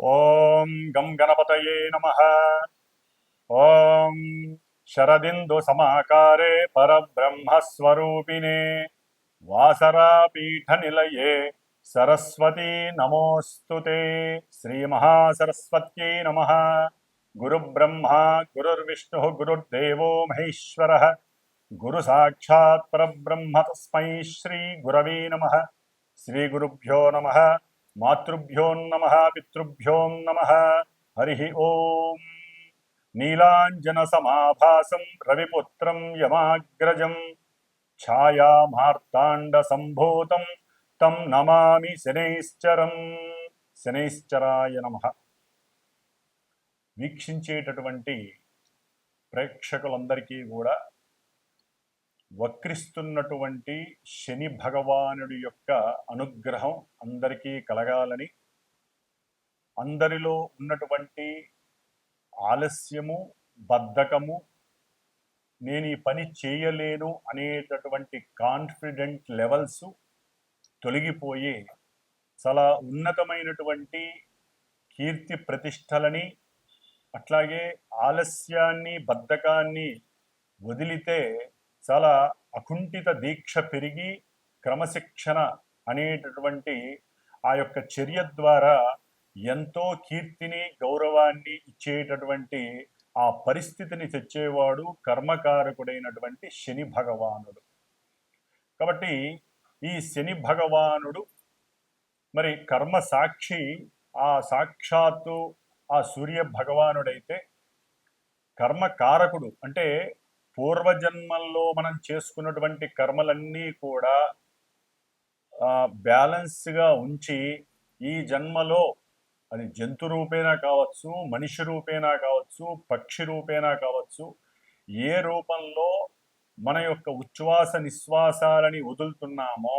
ॐ गं गणपतये नमः। ॐ शरदिन्दुसमाकारे परब्रह्मस्वरूपिणे वासरापीठनिलये सरस्वती नमोऽस्तु ते। श्रीमहासरस्वत्यै नमः। गुरुब्रह्मा, गुरुर्विष्णुः, गुरुर्देवो महेश्वरः। गुरुसाक्षात् परब्रह्म तस्मै श्रीगुरवे नमः। श्रीगुरुभ्यो नमः। మాతృభ్యోన్నమ పితృభ్యోం నమ హరి ఓం నీలాంజనసమాభాసం రవిపుత్రం యమాగ్రజం ఛాయామార్తాండసంభూతం తం నమామి శనైశ్చరం శనైశ్చరాయ నమ వీక్షించేటటువంటి ప్రేక్షకులందరికీ కూడా వక్రిస్తున్నటువంటి శని భగవానుడి యొక్క అనుగ్రహం అందరికీ కలగాలని అందరిలో ఉన్నటువంటి ఆలస్యము బద్ధకము నేను ఈ పని చేయలేను అనేటటువంటి కాన్ఫిడెంట్ లెవెల్స్ తొలగిపోయి చాలా ఉన్నతమైనటువంటి కీర్తి ప్రతిష్టలని అట్లాగే ఆలస్యాన్ని బద్ధకాన్ని వదిలితే చాలా అకుంఠిత దీక్ష పెరిగి క్రమశిక్షణ అనేటటువంటి ఆ యొక్క చర్య ద్వారా ఎంతో కీర్తిని గౌరవాన్ని ఇచ్చేటటువంటి ఆ పరిస్థితిని తెచ్చేవాడు కర్మకారకుడైనటువంటి శని భగవానుడు. కాబట్టి ఈ శని భగవానుడు మరి కర్మ సాక్షి ఆ సాక్షాత్తు ఆ సూర్య భగవానుడైతే కర్మకారకుడు. అంటే పూర్వజన్మల్లో మనం చేసుకున్నటువంటి కర్మలన్నీ కూడా బ్యాలెన్స్గా ఉంచి ఈ జన్మలో అది జంతు రూపేనా కావచ్చు మనిషి రూపేనా కావచ్చు పక్షి రూపేనా కావచ్చు ఏ రూపంలో మన యొక్క ఉచ్ఛ్వాస నిశ్వాసాలని వదులుతున్నామో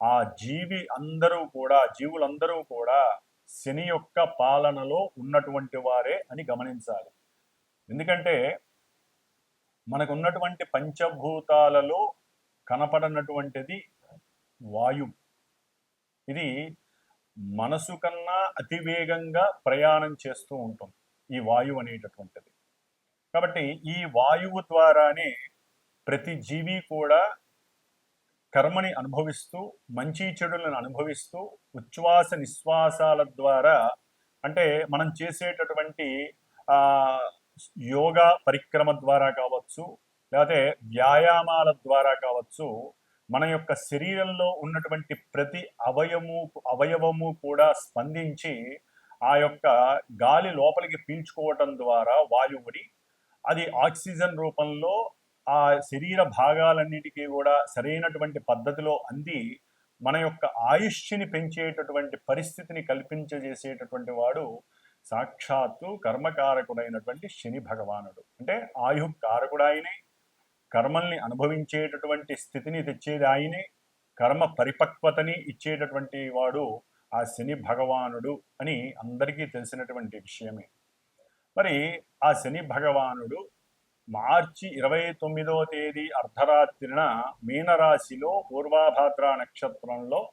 ఆ జీవి అందరూ కూడా జీవులందరూ కూడా శని యొక్క పాలనలో ఉన్నటువంటి వారే అని గమనించాలి. ఎందుకంటే మనకు ఉన్నటువంటి పంచభూతాలలో కనపడనటువంటిది వాయు. ఇది మనసు కన్నా అతివేగంగా ప్రయాణం చేస్తూ ఉంటుంది ఈ వాయువు అనేటటువంటిది. కాబట్టి ఈ వాయువు ద్వారానే ప్రతి జీవి కూడా కర్మని అనుభవిస్తూ మంచి చెడులను అనుభవిస్తూ ఉచ్ఛ్వాస నిశ్వాసాల ద్వారా అంటే మనం చేసేటటువంటి యోగా పరిక్రమ ద్వారా కావచ్చు లేకపోతే వ్యాయామాల ద్వారా కావచ్చు మన యొక్క శరీరంలో ఉన్నటువంటి ప్రతి అవయము అవయవము కూడా స్పందించి ఆ యొక్క గాలి లోపలికి పీల్చుకోవటం ద్వారా వాయువుని అది ఆక్సిజన్ రూపంలో ఆ శరీర భాగాలన్నిటికీ కూడా సరైనటువంటి పద్ధతిలో అంది మన యొక్క ఆయుష్ని పెంచేటటువంటి పరిస్థితిని కల్పించజేసేటటువంటి వాడు సాక్షాత్తు కర్మకారకుడైనటువంటి శని భగవానుడు. అంటే ఆయు కారకుడు ఆయనే కర్మల్ని అనుభవించేటటువంటి స్థితిని తెచ్చేది ఆయనే కర్మ పరిపక్వతని ఇచ్చేటటువంటి వాడు ఆ శని భగవానుడు అని అందరికీ తెలిసినటువంటి విషయమే. మరి ఆ శని భగవానుడు మార్చి ఇరవై తొమ్మిదవ తేదీ అర్ధరాత్రిన మీనరాశిలో పూర్వాభాద్ర నక్షత్రంలో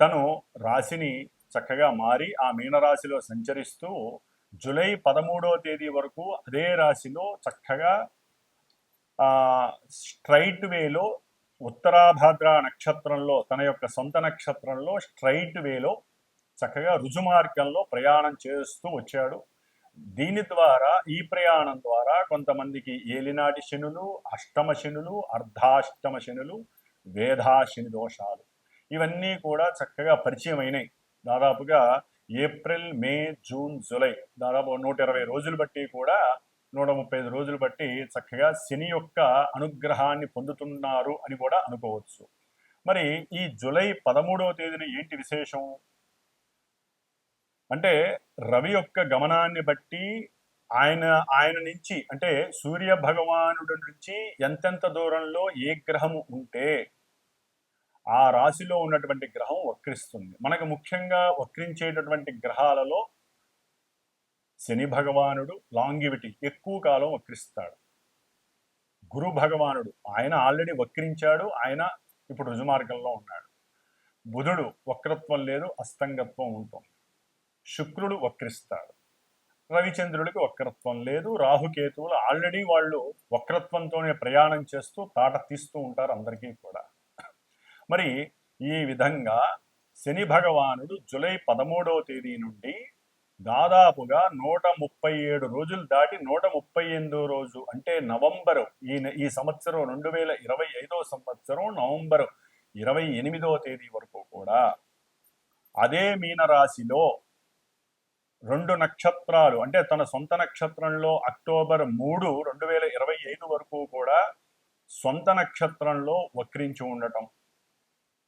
తను రాశిని చక్కగా మారి ఆ మీనరాశిలో సంచరిస్తూ జూలై పదమూడవ తేదీ వరకు అదే రాశిలో చక్కగా స్ట్రైట్ వేలో ఉత్తరాభాద్ర నక్షత్రంలో తన యొక్క సొంత నక్షత్రంలో స్ట్రైట్ వేలో చక్కగా రుజుమార్గంలో ప్రయాణం చేస్తూ వచ్చాడు. దీని ద్వారా ఈ ప్రయాణం ద్వారా కొంతమందికి ఏలినాటి శనులు అష్టమ శనులు అర్ధాష్టమ శనులు వేధాశని దోషాలు. ఇవన్నీ కూడా చక్కగా పరిచయం అయినాయి దాదాపుగా ఏప్రిల్ మే జూన్ జూలై దాదాపు నూట ఇరవై రోజులు బట్టి కూడా నూట ముప్పై ఐదు రోజులు బట్టి చక్కగా శని యొక్క అనుగ్రహాన్ని పొందుతున్నారు అని కూడా అనుకోవచ్చు. మరి ఈ జూలై పదమూడవ తేదీన ఏంటి విశేషం? అంటే రవి యొక్క గమనాన్ని బట్టి ఆయన ఆయన నుంచి అంటే సూర్య భగవానుడి నుంచి ఎంతెంత దూరంలో ఏ గ్రహము ఉంటే ఆ రాశిలో ఉన్నటువంటి గ్రహం వక్రిస్తుంది. మనకు ముఖ్యంగా వక్రించేటటువంటి గ్రహాలలో శని భగవానుడు లాంగివిటీ ఎక్కువ కాలం వక్రిస్తాడు. గురు భగవానుడు ఆయన ఆల్రెడీ వక్రించాడు ఆయన ఇప్పుడు రుజుమార్గంలో ఉన్నాడు. బుధుడు వక్రత్వం లేదు అస్తంగత్వం ఉంటుంది. శుక్రుడు వక్రిస్తాడు. రవిచంద్రుడికి వక్రత్వం లేదు రాహుకేతువులు ఆల్రెడీ వాళ్ళు వక్రత్వంతోనే ప్రయాణం చేస్తూ తాట తీస్తూ ఉంటారు అందరికీ కూడా. మరి ఈ విధంగా శని భగవానుడు జూలై పదమూడవ తేదీ నుండి దాదాపుగా నూట ముప్పై ఏడు రోజులు దాటి నూట ముప్పై ఎనిమిదో రోజు అంటే నవంబరు ఈ ఈ సంవత్సరం రెండు వేల ఇరవై ఐదో సంవత్సరం నవంబరు ఇరవై ఎనిమిదవ తేదీ వరకు కూడా అదే మీనరాశిలో రెండు నక్షత్రాలు అంటే తన సొంత నక్షత్రంలో అక్టోబర్ మూడు రెండు వేల ఇరవై ఐదు వరకు కూడా సొంత నక్షత్రంలో వక్రించి ఉండటం.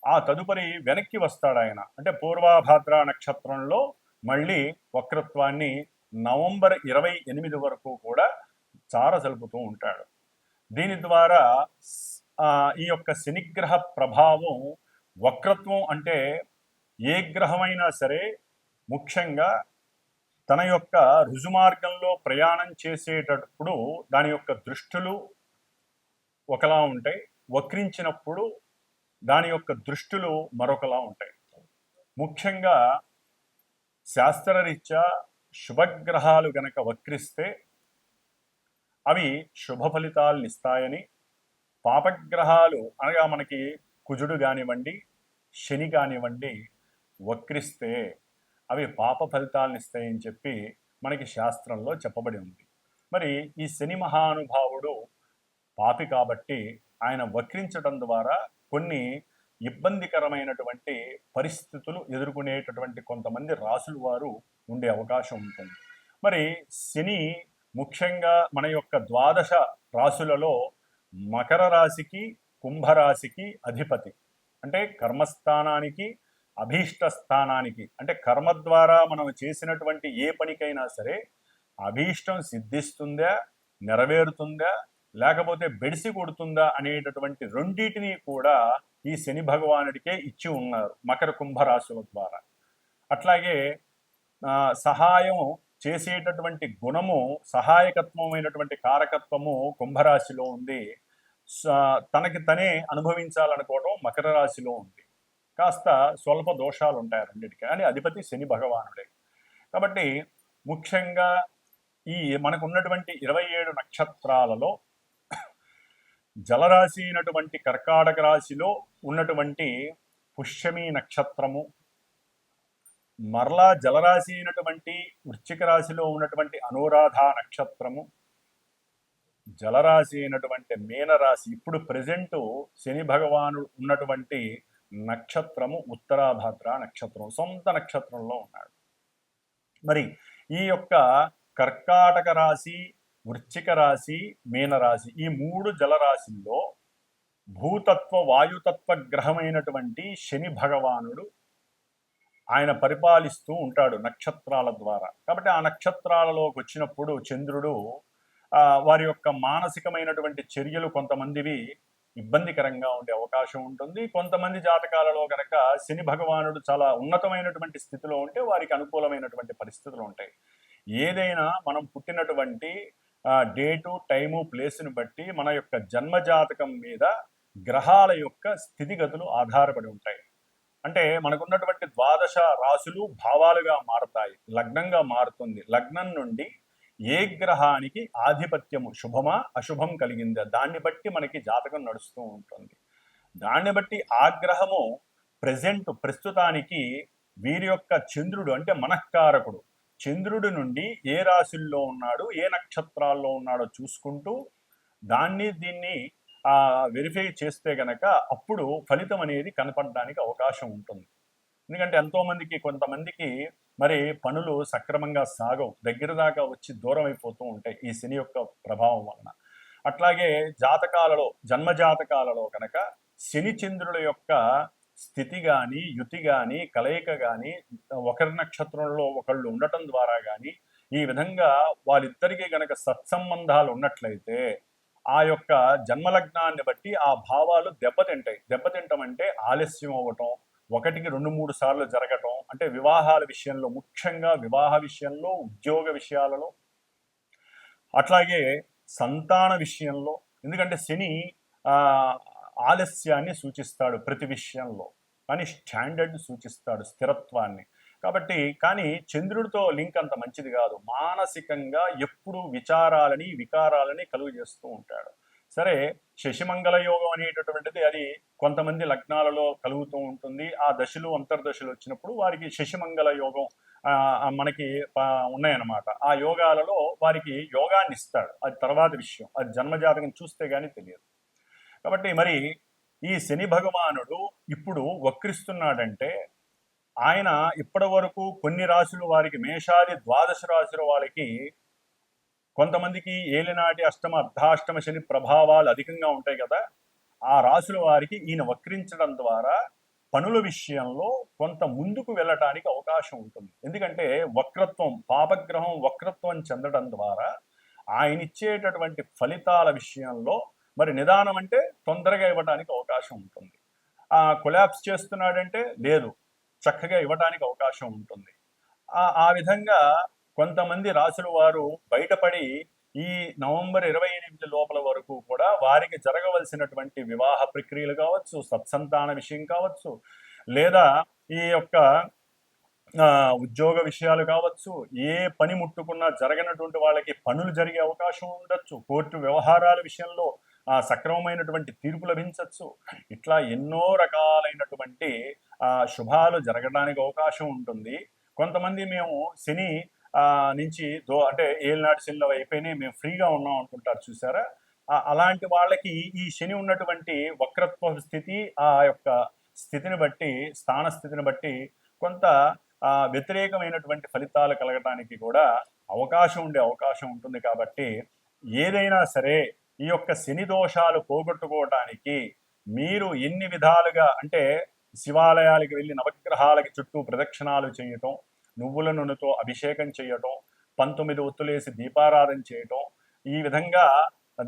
ఆ తదుపరి వెనక్కి వస్తాడు ఆయన అంటే పూర్వాభాద్ర నక్షత్రంలో మళ్ళీ వక్రత్వాన్ని నవంబర్ ఇరవై ఎనిమిది వరకు కూడా చారసలుపుతూ ఉంటాడు. దీని ద్వారా ఈ యొక్క శనిగ్రహ ప్రభావం వక్రత్వం అంటే ఏ గ్రహమైనా సరే ముఖ్యంగా తన యొక్క రుజుమార్గంలో ప్రయాణం చేసేటప్పుడు దాని యొక్క దృష్టులు ఒకలా ఉంటాయి. వక్రించినప్పుడు దాని యొక్క దృష్టిలు మరొకలా ఉంటాయి. ముఖ్యంగా శాస్త్రరీత్యా శుభగ్రహాలు గనక వక్రిస్తే అవి శుభ ఫలితాలను ఇస్తాయని పాపగ్రహాలు అనగా మనకి కుజుడు కానివ్వండి శని కానివ్వండి వక్రిస్తే అవి పాప ఫలితాలను ఇస్తాయని చెప్పి మనకి శాస్త్రంలో చెప్పబడి ఉంది. మరి ఈ శని మహానుభావుడు పాపి కాబట్టి ఆయన వక్రించడం ద్వారా కొన్ని ఇబ్బందికరమైనటువంటి పరిస్థితులు ఎదుర్కొనేటటువంటి కొంతమంది రాసుల వారు ఉండే అవకాశం ఉంటుంది. మరి శని ముఖ్యంగా మన యొక్క ద్వాదశ రాసులలో మకర రాశికి కుంభరాశికి అధిపతి. అంటే కర్మస్థానానికి అభీష్ట స్థానానికి అంటే కర్మ ద్వారా మనం చేసినటువంటి ఏ పనికైనా సరే అభీష్టం సిద్ధిస్తుందా నెరవేరుతుందా లేకపోతే బెడిసి కొడుతుందా అనేటటువంటి రెండింటినీ కూడా ఈ శని భగవానుడికే ఇచ్చి ఉన్నారు మకర కుంభరాశుల ద్వారా. అట్లాగే ఆ, సహాయం చేసేటటువంటి గుణము సహాయకత్వమైనటువంటి కారకత్వము కుంభరాశిలో ఉంది. తనకి తనే అనుభవించాలనుకోవడం మకర రాశిలో ఉంది. కాస్త స్వల్ప దోషాలు ఉంటాయి రెండింటికి అని అధిపతి శని భగవానుడే. కాబట్టి ముఖ్యంగా ఈ మనకు ఉన్నటువంటి ఇరవై ఏడు నక్షత్రాలలో జలరాశి అయినటువంటి కర్కాటక రాశిలో ఉన్నటువంటి పుష్యమి నక్షత్రము మరలా జలరాశి అయినటువంటి వృశ్చిక రాశిలో ఉన్నటువంటి అనురాధ నక్షత్రము జలరాశి అయినటువంటి మీనరాశి ఇప్పుడు ప్రజెంట్ శని భగవానుడు ఉన్నటువంటి నక్షత్రము ఉత్తరాభద్ర నక్షత్రం సొంత నక్షత్రంలో ఉన్నాడు. మరి ఈ యొక్క కర్కాటక రాశి వృశ్చిక రాశి మీనరాశి ఈ మూడు జలరాశుల్లో భూతత్వ వాయుతత్వ గ్రహమైనటువంటి శని భగవానుడు ఆయన పరిపాలిస్తూ ఉంటాడు నక్షత్రాల ద్వారా. కాబట్టి ఆ నక్షత్రాలలోకి వచ్చినప్పుడు చంద్రుడు వారి యొక్క మానసికమైనటువంటి చర్యలు కొంతమందివి ఇబ్బందికరంగా ఉండే అవకాశం ఉంటుంది. కొంతమంది జాతకాలలో కనుక శని భగవానుడు చాలా ఉన్నతమైనటువంటి స్థితిలో ఉంటే వారికి అనుకూలమైనటువంటి పరిస్థితులు ఉంటాయి. ఏదైనా మనం పుట్టినటువంటి డేటు టైము ప్లేస్ని బట్టి మన యొక్క జన్మ జాతకం మీద గ్రహాల యొక్క స్థితిగతులు ఆధారపడి ఉంటాయి. అంటే మనకున్నటువంటి ద్వాదశ రాశులు భావాలుగా మారతాయి లగ్నంగా మారుతుంది. లగ్నం నుండి ఏ గ్రహానికి ఆధిపత్యము శుభమా అశుభం కలిగిందా? దాన్ని బట్టి మనకి జాతకం నడుస్తూ ఉంటుంది. దాన్ని బట్టి ఆ గ్రహము ప్రజెంట్ ప్రస్తుతానికి వీరి యొక్క చంద్రుడు అంటే మనఃకారకుడు. చంద్రుడి నుండి ఏ రాశుల్లో ఉన్నాడు ఏ నక్షత్రాల్లో ఉన్నాడో చూసుకుంటూ దాన్ని దీన్ని వెరిఫై చేస్తే గనక అప్పుడు ఫలితం అనేది కనపడడానికి అవకాశం ఉంటుంది. ఎందుకంటే ఎంతోమందికి కొంతమందికి మరి పనులు సక్రమంగా సాగవు. దగ్గర దాకా వచ్చి దూరం అయిపోతూ ఉంటాయి ఈ శని యొక్క ప్రభావం వలన. అట్లాగే జాతకాలలో జన్మ జాతకాలలో కనుక శని చంద్రుల యొక్క స్థితి కానీ యుతి కానీ కలయిక కానీ ఒకరి నక్షత్రంలో ఒకళ్ళు ఉండటం ద్వారా కానీ ఈ విధంగా వాళ్ళిద్దరికీ గనక సత్సంబంధాలు ఉన్నట్లయితే ఆ యొక్క జన్మలగ్నాన్ని బట్టి ఆ భావాలు దెబ్బతింటాయి. దెబ్బతింటం అంటే ఆలస్యం అవ్వటం ఒకటికి రెండు మూడు సార్లు జరగటం అంటే వివాహాల విషయంలో ముఖ్యంగా వివాహ విషయంలో ఉద్యోగ విషయాలలో అట్లాగే సంతాన విషయంలో ఎందుకంటే శని ఆ, ఆలస్యాన్ని సూచిస్తాడు ప్రతి విషయంలో. కానీ స్టాండర్డ్ సూచిస్తాడు స్థిరత్వాన్ని. కాబట్టి కానీ చంద్రుడితో లింక్ అంత మంచిది కాదు. మానసికంగా ఎప్పుడు విచారాలని వికారాలని కలుగు చేస్తూ ఉంటాడు. సరే శశిమంగళ యోగం అనేటటువంటిది అది కొంతమంది లగ్నాలలో కలుగుతూ ఉంటుంది. ఆ దశలు అంతర్దశలు వచ్చినప్పుడు వారికి శశిమంగళ యోగం ఆ, మనకి ఉన్నాయన్నమాట. ఆ యోగాలలో వారికి యోగాన్ని ఇస్తాడు. అది తర్వాత విషయం. అది జన్మజాతకం చూస్తే కానీ తెలియదు. కాబట్టి మరి ఈ శని భగవానుడు ఇప్పుడు వక్రిస్తున్నాడంటే ఆయన ఇప్పటి వరకు కొన్ని రాశులు వారికి మేషాది ద్వాదశ రాశుల వాళ్ళకి కొంతమందికి ఏలినాటి అష్టమ అర్ధాష్టమ శని ప్రభావాలు అధికంగా ఉంటాయి కదా. ఆ రాశుల వారికి ఈయన వక్రించడం ద్వారా పనుల విషయంలో కొంత ముందుకు వెళ్ళటానికి అవకాశం ఉంటుంది. ఎందుకంటే వక్రత్వం పాపగ్రహం వక్రత్వం చెందడం ద్వారా ఆయన ఇచ్చేటటువంటి ఫలితాల విషయంలో మరి నిదానం అంటే తొందరగా ఇవ్వడానికి అవకాశం ఉంటుంది. ఆ కొలాప్స్ చేస్తున్నాడంటే లేదు చక్కగా ఇవ్వడానికి అవకాశం ఉంటుంది. ఆ విధంగా కొంతమంది రాసుల వారు బయటపడి ఈ నవంబర్ ఇరవై ఎనిమిది లోపల వరకు కూడా వారికి జరగవలసినటువంటి వివాహ ప్రక్రియలు కావచ్చు సత్సంతాన విషయం కావచ్చు లేదా ఈ యొక్క ఉద్యోగ విషయాలు కావచ్చు ఏ పని ముట్టుకున్నా జరగనటువంటి వాళ్ళకి పనులు జరిగే అవకాశం ఉండొచ్చు. కోర్టు వ్యవహారాల విషయంలో సక్రమమైనటువంటి తీర్పు లభించవచ్చు ఇట్లా ఎన్నో రకాలైనటువంటి ఆ, శుభాలు జరగడానికి అవకాశం ఉంటుంది. కొంతమంది మేము శని ఆ, నుంచి దో అంటే ఏళ్ళనాటి శనిలో అయిపోయినాయి మేము ఫ్రీగా ఉన్నాం అనుకుంటారు చూసారా? అలాంటి వాళ్ళకి ఈ శని ఉన్నటువంటి వక్రత్వ స్థితి ఆ యొక్క స్థితిని బట్టి స్థాన స్థితిని బట్టి కొంత వ్యతిరేకమైనటువంటి ఫలితాలు కలగటానికి కూడా అవకాశం ఉండే అవకాశం ఉంటుంది కాబట్టి ఏదైనా సరే ఈ యొక్క శని దోషాలు పోగొట్టుకోవటానికి మీరు ఎన్ని విధాలుగా అంటే శివాలయాలకు వెళ్ళి నవగ్రహాలకి చుట్టూ ప్రదక్షిణాలు చేయటం నువ్వుల నూనెతో అభిషేకం చేయటం పంతొమ్మిది ఒత్తులేసి దీపారాధన చేయటం ఈ విధంగా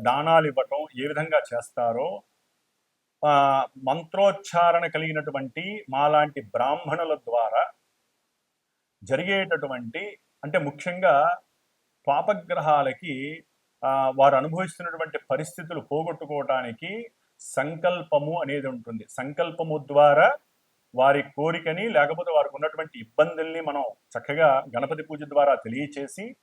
దానాలు ఇవ్వటం ఏ విధంగా చేస్తారో మంత్రోచ్చారణ కలిగినటువంటి మాలాంటి బ్రాహ్మణుల ద్వారా జరిగేటటువంటి అంటే ముఖ్యంగా పాపగ్రహాలకి వారు అనుభవిస్తున్నటువంటి పరిస్థితులు పోగొట్టుకోవటానికి సంకల్పము అనేది ఉంటుంది. సంకల్పము ద్వారా వారి కోరికని లేకపోతే వారికి ఉన్నటువంటి ఇబ్బందుల్ని మనం చక్కగా గణపతి పూజ ద్వారా తెలియచేసి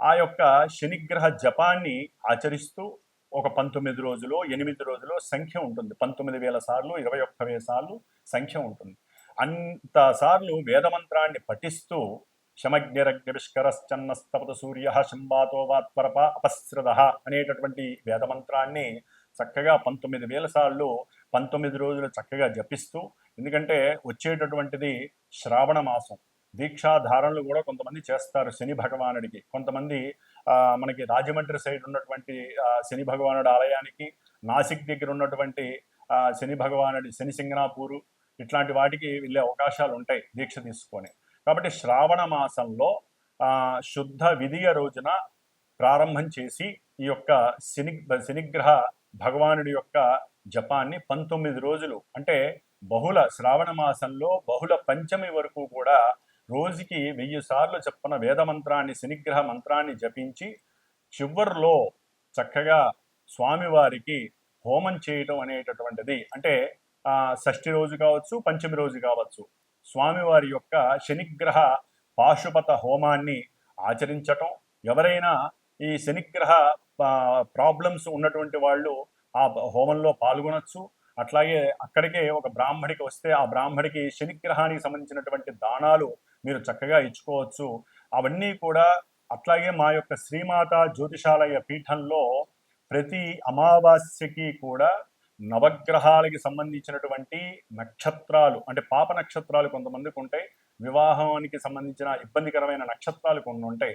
ఆ యొక్క శనిగ్రహ జపాన్ని ఆచరిస్తూ ఒక పంతొమ్మిది రోజులు ఎనిమిది రోజులు సంఖ్య ఉంటుంది. పంతొమ్మిది వేల సార్లు ఇరవై ఒక్క వేల సార్లు సంఖ్య ఉంటుంది. అంత సార్లు వేదమంత్రాన్ని పఠిస్తూ శమగ్నిరగ్నిష్కరశ్చన్నస్తపత సూర్య శంబాతో వాత్పరప అపస్రద అనేటటువంటి వేదమంత్రాన్ని చక్కగా పంతొమ్మిది వేల సార్లు పంతొమ్మిది రోజులు చక్కగా జపిస్తూ ఎందుకంటే వచ్చేటటువంటిది శ్రావణ మాసం. దీక్షాధారణలు కూడా కొంతమంది చేస్తారు శని భగవానుడికి. కొంతమంది మనకి రాజమండ్రి సైడ్ ఉన్నటువంటి శని భగవానుడి ఆలయానికి నాసిక్ దగ్గర ఉన్నటువంటి శని భగవానుడి శని సింగనాపూరు ఇట్లాంటి వాటికి వెళ్ళే అవకాశాలు ఉంటాయి దీక్ష తీసుకొని. కాబట్టి శ్రావణ మాసంలో ఆ, శుద్ధ విధియ రోజున ప్రారంభం చేసి ఈ యొక్క శని శనిగ్రహ భగవానుడి యొక్క జపాన్ని పంతొమ్మిది రోజులు అంటే బహుళ శ్రావణ మాసంలో బహుళ పంచమి వరకు కూడా రోజుకి వెయ్యి సార్లు చెప్పిన వేద మంత్రాన్ని శనిగ్రహ మంత్రాన్ని జపించి చివరిలో చక్కగా స్వామివారికి హోమం చేయటం అనేటటువంటిది. అంటే ఆ, షష్ఠి రోజు కావచ్చు పంచమి రోజు కావచ్చు. స్వామివారి యొక్క శనిగ్రహ పాశుపత హోమాన్ని ఆచరించటం ఎవరైనా ఈ శనిగ్రహ ప్రాబ్లమ్స్ ఉన్నటువంటి వాళ్ళు ఆ హోమంలో పాల్గొనొచ్చు. అట్లాగే అక్కడికే ఒక బ్రాహ్మడికి వస్తే ఆ బ్రాహ్మడికి శనిగ్రహానికి సంబంధించినటువంటి దానాలు మీరు చక్కగా ఇచ్చుకోవచ్చు. అవన్నీ కూడా అట్లాగే మా యొక్క శ్రీమాత జ్యోతిషాలయ పీఠంలో ప్రతి అమావాస్యకి కూడా నవగ్రహాలకి సంబంధించినటువంటి నక్షత్రాలు అంటే పాప నక్షత్రాలు కొంతమందికి ఉంటాయి. వివాహానికి సంబంధించిన ఇబ్బందికరమైన నక్షత్రాలు కొన్ని ఉంటాయి.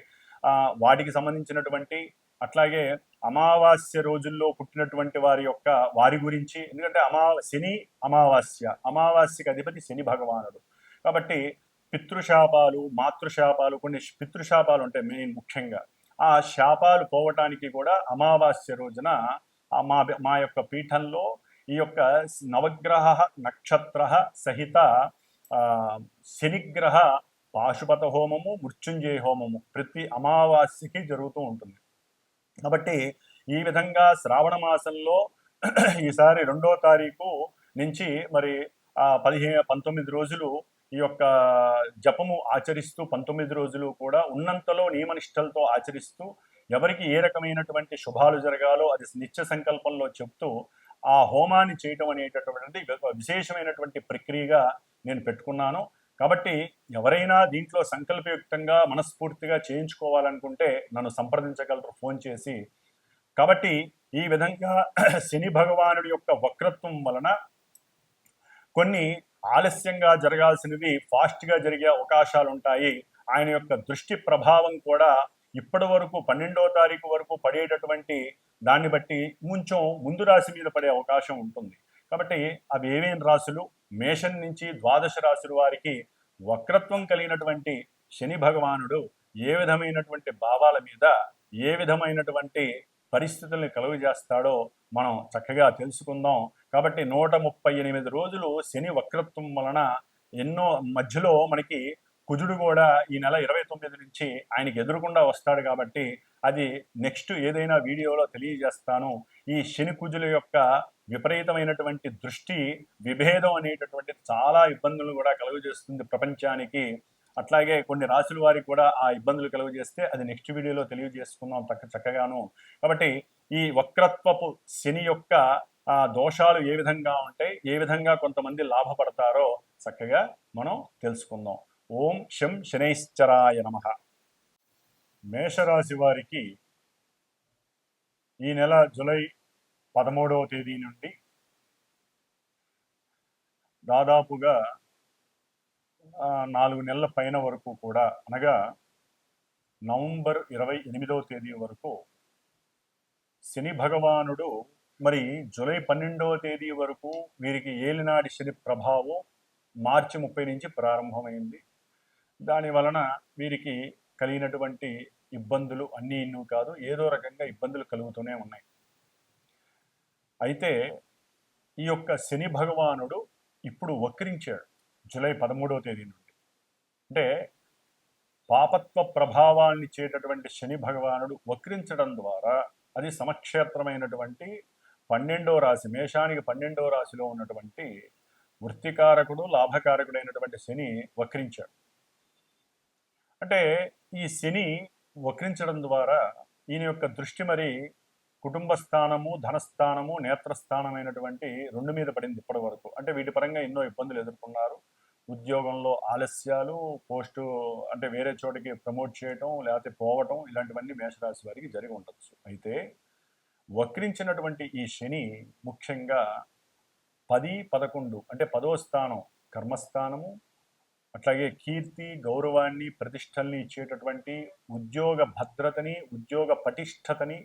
వాటికి సంబంధించినటువంటి అట్లాగే అమావాస్య రోజుల్లో పుట్టినటువంటి వారి యొక్క వారి గురించి ఎందుకంటే అమా శని అమావాస్య అమావాస్యకి అధిపతి శని భగవానుడు. కాబట్టి పితృశాపాలు మాతృశాపాలు కొన్ని పితృశాపాలు ఉంటాయి మెయిన్ ముఖ్యంగా. ఆ శాపాలు పోవటానికి కూడా అమావాస్య రోజున మా మా యొక్క పీఠంలో ఈ యొక్క నవగ్రహ నక్షత్ర సహిత ఆ, శనిగ్రహ పాశుపత హోమము మృత్యుంజయ హోమము ప్రతి అమావాస్యకి జరుగుతూ ఉంటుంది. కాబట్టి ఈ విధంగా శ్రావణ మాసంలో ఈసారి రెండో తారీఖు నుంచి మరి ఆ పదిహేను పంతొమ్మిది రోజులు ఈ యొక్క జపము ఆచరిస్తూ పంతొమ్మిది రోజులు కూడా ఉన్నంతలో నియమనిష్టలతో ఆచరిస్తూ ఎవరికి ఏ రకమైనటువంటి శుభాలు జరగాలో అది నిత్య సంకల్పంలో చెప్తూ ఆ హోమాన్ని చేయటం అనేటటువంటి విశేషమైనటువంటి ప్రక్రియగా నేను పెట్టుకున్నాను. కాబట్టి ఎవరైనా దీంట్లో సంకల్పయుక్తంగా మనస్ఫూర్తిగా చేయించుకోవాలనుకుంటే నన్ను సంప్రదించగలరు ఫోన్ చేసి. కాబట్టి ఈ విధంగా శని భగవానుడి యొక్క వక్రత్వం వలన కొన్ని ఆలస్యంగా జరగాల్సినవి ఫాస్ట్గా జరిగే అవకాశాలు ఉంటాయి ఆయన యొక్క దృష్టి ప్రభావం కూడా ఇప్పటి వరకు పన్నెండో తారీఖు వరకు పడేటటువంటి దాన్ని బట్టి కొంచెం ముందు రాశి మీద పడే అవకాశం ఉంటుంది. కాబట్టి అవి ఏమేమి రాశులు? మేషం నుంచి ద్వాదశ రాశుల వారికి వక్రత్వం కలిగినటువంటి శని భగవానుడు ఏ విధమైనటువంటి భావాల మీద ఏ విధమైనటువంటి పరిస్థితుల్ని కలుగజేస్తాడో మనం చక్కగా తెలుసుకుందాం. కాబట్టి నూట ముప్పై ఎనిమిది రోజులు శని వక్రత్వం వలన ఎన్నో మధ్యలో మనకి కుజుడు కూడా ఈ నెల ఇరవై తొమ్మిది నుంచి ఆయనకి ఎదురుకుండా వస్తాడు కాబట్టి అది నెక్స్ట్ ఏదైనా వీడియోలో తెలియజేస్తాను. ఈ శని కుజుల యొక్క విపరీతమైనటువంటి దృష్టి విభేదం అనేటటువంటి చాలా ఇబ్బందులు కూడా కలుగజేస్తుంది ప్రపంచానికి. అట్లాగే కొన్ని రాసుల వారికి కూడా ఆ ఇబ్బందులు కలుగజేస్తే అది నెక్స్ట్ వీడియోలో తెలియజేసుకుందాం చక్క చక్కగాను. కాబట్టి ఈ వక్రత్వపు శని యొక్క ఆ దోషాలు ఏ విధంగా ఉంటాయి ఏ విధంగా కొంతమంది లాభపడతారో చక్కగా మనం తెలుసుకుందాం. ఓం శం శనైశ్చరాయ నమ. మేషరాశి వారికి ఈ నెల జూలై పదమూడవ తేదీ నుండి దాదాపుగా నాలుగు నెలల పైన వరకు కూడా అనగా నవంబర్ ఇరవై ఎనిమిదవ తేదీ వరకు శని భగవానుడు మరి జూలై పన్నెండవ తేదీ వరకు వీరికి ఏలినాడి శని ప్రభావం మార్చి ముప్పై నుంచి ప్రారంభమైంది. దాని వలన వీరికి కలిగినటువంటి ఇబ్బందులు అన్నీ ఇన్ను కాదు ఏదో రకంగా ఇబ్బందులు కలుగుతూనే ఉన్నాయి. అయితే ఈ యొక్క శని భగవానుడు ఇప్పుడు వక్రించాడు జూలై పదమూడవ తేదీ నుండి. అంటే పాపత్వ ప్రభావాన్ని ఇచ్చేటటువంటి శని భగవానుడు వక్రించడం ద్వారా అది సమక్షేత్రమైనటువంటి పన్నెండో రాశి మేషానికి పన్నెండో రాశిలో ఉన్నటువంటి వృత్తికారకుడు లాభకారకుడైనటువంటి శని వక్రించాడు. అంటే ఈ శని వక్రించడం ద్వారా ఈయన యొక్క దృష్టి మరి కుటుంబ స్థానము ధనస్థానము నేత్రస్థానమైనటువంటి రెండు మీద పడింది ఇప్పటి వరకు. అంటే వీటి పరంగా ఎన్నో ఇబ్బందులు ఎదుర్కొన్నారు. ఉద్యోగంలో ఆలస్యాలు పోస్టు అంటే వేరే చోటికి ప్రమోట్ చేయటం లేకపోతే పోవటం ఇలాంటివన్నీ మేషరాశి వారికి జరిగి ఉండొచ్చు. అయితే వక్రించినటువంటి ఈ శని ముఖ్యంగా పది పదకొండు అంటే పదో స్థానం కర్మస్థానము అట్లాగే కీర్తి గౌరవాన్ని ప్రతిష్టల్ని ఇచ్చేటటువంటి ఉద్యోగ భద్రతని ఉద్యోగ పటిష్టతని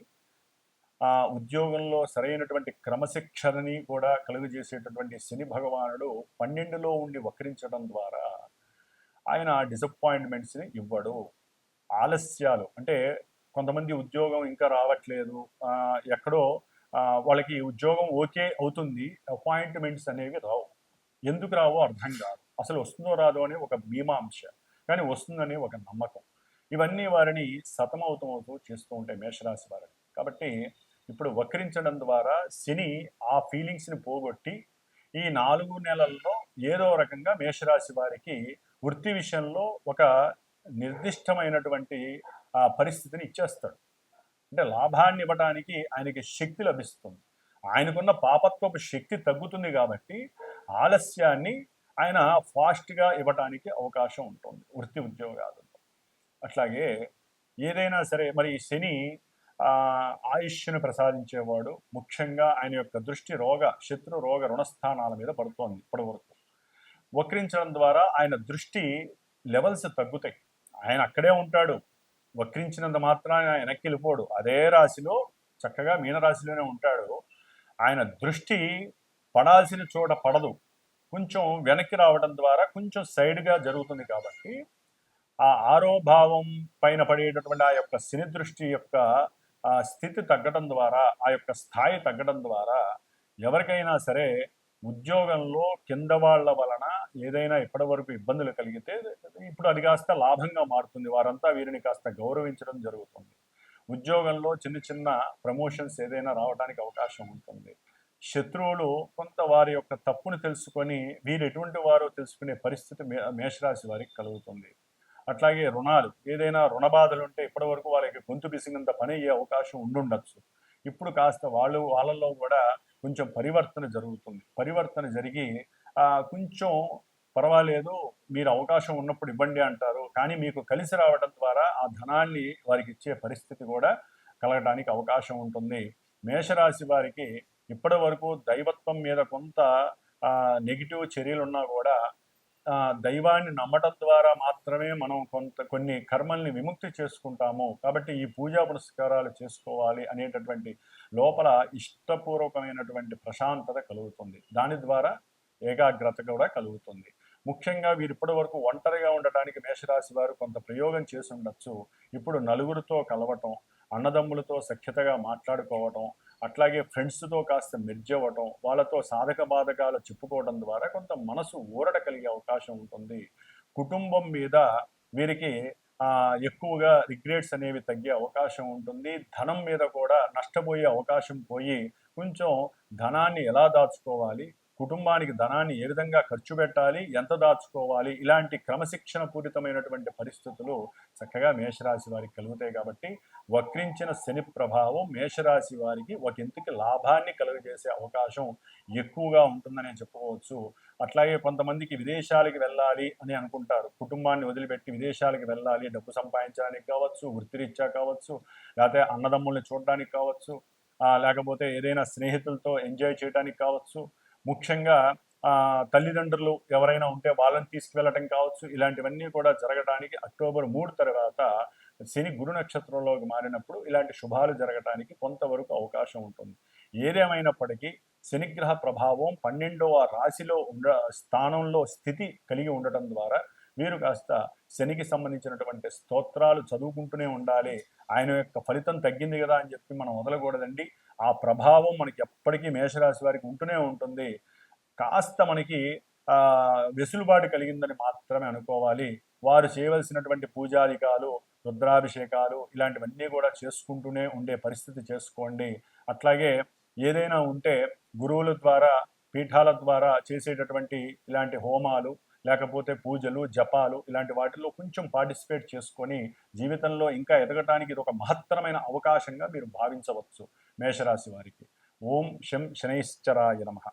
ఆ ఉద్యోగంలో సరైనటువంటి క్రమశిక్షణని కూడా కలుగజేసేటటువంటి శని భగవానుడు పన్నెండులో ఉండి వక్రించడం ద్వారా ఆయన డిసప్పాయింట్మెంట్స్ని ఇవ్వడు. ఆలస్యాలు అంటే కొంతమంది ఉద్యోగం ఇంకా రావట్లేదు. ఎక్కడో వాళ్ళకి ఉద్యోగం ఓకే అవుతుంది అపాయింట్మెంట్స్ అనేవి రావు. ఎందుకు రావో అర్థం కాదు. అసలు వస్తుందో రాదో అనే ఒక మీమాంశ కానీ వస్తుందనే ఒక నమ్మకం. ఇవన్నీ వారిని సతమవుతమవుతూ చేస్తూ ఉంటాయి మేషరాశి వారిని. కాబట్టి ఇప్పుడు వక్రించడం ద్వారా శని ఆ ఫీలింగ్స్ని పోగొట్టి ఈ నాలుగు నెలల్లో ఏదో రకంగా మేషరాశి వారికి వృత్తి విషయంలో ఒక నిర్దిష్టమైనటువంటి ఆ పరిస్థితిని ఇచ్చేస్తాడు. అంటే లాభాన్ని ఇవ్వడానికి ఆయనకి శక్తి లభిస్తుంది. ఆయనకున్న పాపత్వపు శక్తి తగ్గుతుంది కాబట్టి ఆలస్యాన్ని ఆయన ఫాస్ట్గా ఇవ్వటానికి అవకాశం ఉంటుంది. వృత్తి ఉద్యోగాలలో అట్లాగే ఏదైనా సరే మరి ఈ శని ఆయుష్ను ప్రసాదించేవాడు. ముఖ్యంగా ఆయన యొక్క దృష్టి రోగ శత్రు రోగ రుణస్థానాల మీద పడుతోంది ఇప్పటి వరకు వక్రించడం ద్వారా ఆయన దృష్టి లెవెల్స్ తగ్గుతాయి. ఆయన అక్కడే ఉంటాడు. వక్రించినంత మాత్రాన ఆయన వెనక్కి వెళ్ళిపోడు. అదే రాశిలో చక్కగా మీనరాశిలోనే ఉంటాడు. ఆయన దృష్టి పడాల్సిన చోట పడదు. కొంచెం వెనక్కి రావడం ద్వారా కొంచెం సైడ్గా జరుగుతుంది కాబట్టి ఆ ఆరోభావం పైన పడేటటువంటి ఆ యొక్క శని దృష్టి యొక్క ఆ స్థితి తగ్గడం ద్వారా ఆ యొక్క స్థాయి తగ్గడం ద్వారా ఎవరికైనా సరే ఉద్యోగంలో కింద వాళ్ళ వలన ఏదైనా ఇప్పటి వరకు ఇబ్బందులు కలిగితే ఇప్పుడు అది కాస్త లాభంగా మారుతుంది. వారంతా వీరిని కాస్త గౌరవించడం జరుగుతుంది. ఉద్యోగంలో చిన్న చిన్న ప్రమోషన్స్ ఏదైనా రావడానికి అవకాశం ఉంటుంది. శత్రువులు కొంత వారి యొక్క తప్పును తెలుసుకొని వీరు ఎటువంటి వారో తెలుసుకునే పరిస్థితి మే మేషరాశి వారికి కలుగుతుంది. అట్లాగే రుణాలు ఏదైనా రుణ బాధలు ఉంటే ఇప్పటివరకు వారికి వాళ్ళకి గొంతు పిసిగినంత పని అయ్యే అవకాశం ఉండుండొచ్చు. ఇప్పుడు కాస్త వాళ్ళు వాళ్ళల్లో కూడా కొంచెం పరివర్తన జరుగుతుంది. పరివర్తన జరిగి కొంచెం పర్వాలేదు మీరు అవకాశం ఉన్నప్పుడు ఇవ్వండి అంటారు కానీ మీకు కలిసి రావడం ద్వారా ఆ ధనాన్ని వారికి ఇచ్చే పరిస్థితి కూడా కలగడానికి అవకాశం ఉంటుంది. మేషరాశి వారికి ఇప్పటి వరకు దైవత్వం మీద కొంత నెగిటివ్ చర్యలు ఉన్నా కూడా దైవాన్ని నమ్మటం ద్వారా మాత్రమే మనం కొంత కొన్ని కర్మల్ని విముక్తి చేసుకుంటాము. కాబట్టి ఈ పూజా పురస్కారాలు చేసుకోవాలి అనేటటువంటి లోపల ఇష్టపూర్వకమైనటువంటి ప్రశాంతత కలుగుతుంది. దాని ద్వారా ఏకాగ్రత కూడా కలుగుతుంది. ముఖ్యంగా వీరు ఇప్పటి వరకు ఒంటరిగా ఉండటానికి మేషరాశి వారు కొంత ప్రయోగం చేసి ఉండొచ్చు. ఇప్పుడు నలుగురితో కలవటం అన్నదమ్ములతో సఖ్యతగా మాట్లాడుకోవటం అట్లాగే ఫ్రెండ్స్తో కాస్త మెర్జ్ అవ్వటం వాళ్ళతో సాధక బాధకాలు చెప్పుకోవడం ద్వారా కొంత మనసు ఊరట కలిగే అవకాశం ఉంటుంది. కుటుంబం మీద వీరికి ఎక్కువగా రిగ్రెట్స్ అనేవి తగ్గే అవకాశం ఉంటుంది. ధనం మీద కూడా నష్టపోయే అవకాశం పోయి కొంచెం ధనాన్ని ఎలా దాచుకోవాలి కుటుంబానికి ధనాన్ని ఏ విధంగా ఖర్చు పెట్టాలి ఎంత దాచుకోవాలి ఇలాంటి క్రమశిక్షణ పూరితమైనటువంటి పరిస్థితులు చక్కగా మేషరాశి వారికి కలుగుతాయి కాబట్టి వక్రించిన శని ప్రభావం మేషరాశి వారికి ఒక ఇంటికి లాభాన్ని కలుగజేసే అవకాశం ఎక్కువగా ఉంటుందనే చెప్పుకోవచ్చు. అట్లాగే కొంతమందికి విదేశాలకి వెళ్ళాలి అని అనుకుంటారు. కుటుంబాన్ని వదిలిపెట్టి విదేశాలకు వెళ్ళాలి డబ్బు సంపాదించడానికి కావచ్చు వృత్తిరీత్యా కావచ్చు లేకపోతే అన్నదమ్ముల్ని చూడడానికి కావచ్చు లేకపోతే ఏదైనా స్నేహితులతో ఎంజాయ్ చేయడానికి కావచ్చు ముఖ్యంగా తల్లిదండ్రులు ఎవరైనా ఉంటే వాళ్ళని తీసుకువెళ్ళటం కావచ్చు. ఇలాంటివన్నీ కూడా జరగడానికి అక్టోబర్ మూడు తర్వాత శని గురు నక్షత్రంలోకి మారినప్పుడు ఇలాంటి శుభాలు జరగటానికి కొంతవరకు అవకాశం ఉంటుంది. ఏదేమైనప్పటికీ శనిగ్రహ ప్రభావం పన్నెండవ రాశిలో ఉండ స్థానంలో స్థితి కలిగి ఉండటం ద్వారా వీరు కాస్త శనికి సంబంధించినటువంటి స్తోత్రాలు చదువుకుంటూనే ఉండాలి. ఆయన యొక్క ఫలితం తగ్గింది కదా అని చెప్పి మనం వదలకూడదండి. ఆ ప్రభావం మనకి ఎప్పటికీ మేషరాశి వారికి ఉంటూనే ఉంటుంది. కాస్త మనకి వెసులుబాటు కలిగిందని మాత్రమే అనుకోవాలి. వారు చేయవలసినటువంటి పూజాధికాలు రుద్రాభిషేకాలు ఇలాంటివన్నీ కూడా చేసుకుంటూనే ఉండే పరిస్థితి చేసుకోండి. అట్లాగే ఏదైనా ఉంటే గురువుల ద్వారా పీఠాల ద్వారా చేసేటటువంటి ఇలాంటి హోమాలు లేకపోతే పూజలు జపాలు ఇలాంటి వాటిల్లో కొంచెం పార్టిసిపేట్ చేసుకొని జీవితంలో ఇంకా ఎదగటానికి ఇది ఒక మహత్తరమైన అవకాశంగా మీరు భావించవచ్చు. మేషరాశి వారికి ఓం శం శనైశ్చరాయ నమః